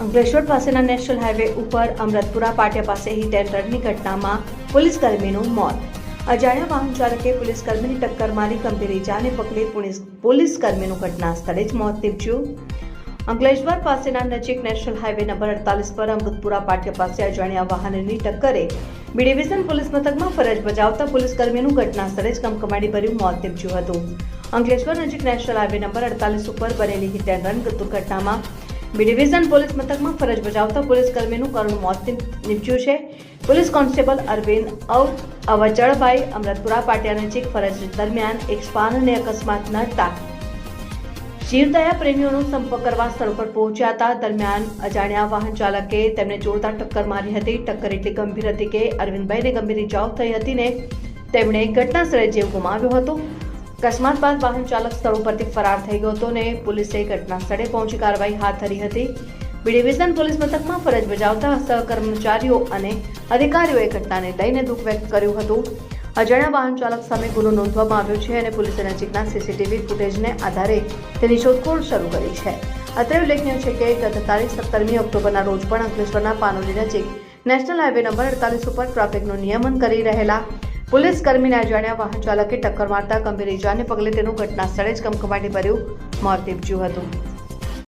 અંકલેશ્વર પાસેના national highway ઉપર અમરતપુરા પાટિયા પાસે હિટ એન્ડ રનની ઘટનામાં પોલીસ કર્મીનું મોત. અજાણ્યા વાહન ચાલકે પોલીસકર્મીની ટક્કર મારી ગંભીર ઇજાને પગલે પોલીસ પોલીસ કર્મીનું ઘટના સ્થળે જ મોત નીપજ્યું. અંકલેશ્વર પાસેના નજીક નેશનલ હાઈવે નંબર અડતાલીસ પર અમૃતપુરા પાટિયા પાસે અજાણ્યા વાહનની ટક્કરે બી ડિવિઝન પોલીસ મથકમાં ફરજ બજાવતા પોલીસ કર્મીનું ઘટના સ્થળે જ કમકમાડી ભર્યું મોત નીપજ્યું હતું. અંકલેશ્વર નજીક નેશનલ હાઈવે નંબર અડતાલીસ ઉપર બનેલી હિટ એન્ડ રન દુર્ઘટનામાં બી ડિવિઝન પોલીસ મથકમાં ફરજ બજાવતા પોલીસ કર્મીનું કરુણ મોત નીપજ્યું છે. પોલીસ કોન્સ્ટેબલ અરવિંદ અવ અવચળભાઈ અમરતપુરા પાટિયા નજીક ફરજ દરમિયાન એક શ્વાનને અકસ્માત નડતા જીવદયા પ્રેમીઓનો સંપર્ક કરવા સ્થળ પર પહોંચ્યા હતા. દરમિયાન અજાણ્યા વાહન ચાલકે તેમને જોરદાર ટક્કર મારી હતી. ટક્કર એટલી ગંભીર હતી કે અરવિંદભાઈને ગંભીર ઇજાઓ થઈ હતી ને તેમણે ઘટના સ્થળે જીવ ગુમાવ્યો હતો. અકસ્માત બાદ વાહન ચાલક સ્થળ ઉપરથી ફરાર થઈ ગયો હતો અને પોલીસે ઘટના સ્થળે પહોંચી કાર્યવાહી હાથ ધરી હતી. બી ડિવિઝન પોલીસ મથકમાં ફરજ બજાવતા સહકર્મચારીઓ અને અધિકારીઓએ ઘટનાને લઈને દુઃખ વ્યક્ત કર્યું હતું. અજાણ્યા વાહન ચાલક સામે ગુનો નોંધવામાં આવ્યો છે અને પોલીસે નજીકના સીસીટીવી ફૂટેજને આધારે તેની શોધખોળ શરૂ કરી છે. અત્રે ઉલ્લેખનીય છે કે ગત તારીખ સત્તરમી ઓક્ટોબરના રોજ પણ અંકલેશ્વરના પાનોલી નજીક નેશનલ હાઈવે નંબર અડતાલીસ ઉપર ટ્રાફિકનું નિયમન કરી રહેલા પોલીસ કર્મીને અજાણ્યા વાહન ચાલકે ટક્કર મારતા ગંભીર ઇજાને પગલે તેનું ઘટના સ્થળે જ કમકમાટી ભર્યું મોત નીપજ્યું હતું.